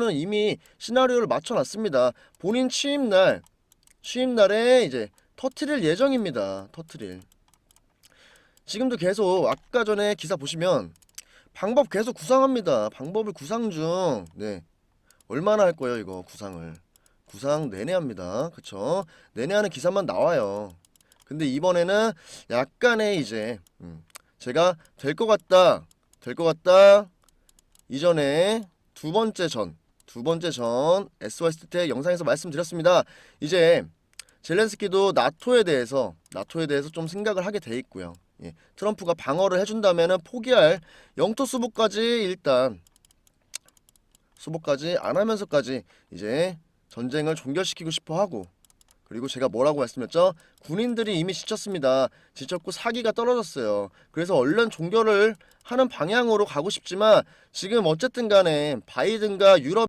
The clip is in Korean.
는 이미 시나리오를 맞춰놨습니다. 본인 취임날 취임날에 이제 터트릴 예정입니다. 터트릴. 지금도 계속 아까 전에 기사 보시면 방법 계속 구상합니다. 방법을 구상 중. 네. 얼마나 할 거예요, 이거 구상을. 구상 내내 합니다. 그쵸? 내내 하는 기사만 나와요. 근데 이번에는 약간의 이제 음, 제가 될 것 같다. 될 것 같다. 이전에 두 번째 전, 두 번째 전 SOS 때 영상에서 말씀드렸습니다. 이제 젤렌스키도 나토에 대해서 나토에 대해서 좀 생각을 하게 돼 있고요. 예, 트럼프가 방어를 해준다면은 포기할 영토 수복까지 일단 수복까지 안 하면서까지 이제 전쟁을 종결시키고 싶어 하고 그리고 제가 뭐라고 말씀했죠? 군인들이 이미 지쳤습니다. 지쳤고 사기가 떨어졌어요. 그래서 얼른 종결을 하는 방향으로 가고 싶지만 지금 어쨌든 간에 바이든과 유럽